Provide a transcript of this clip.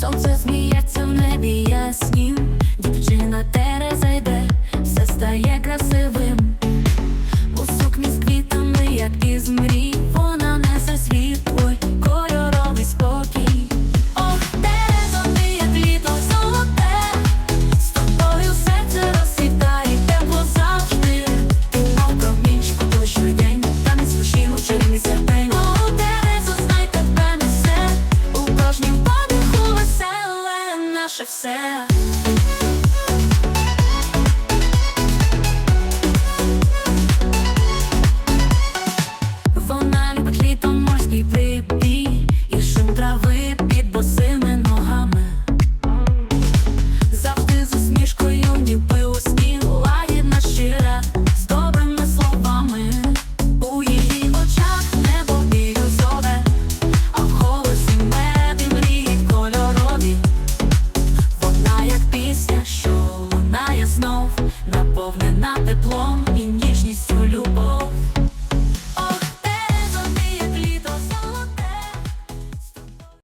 Сонце сміється в небі яснім, дівчина Тереза йде, все стає красиво. yourself. наповнена теплом.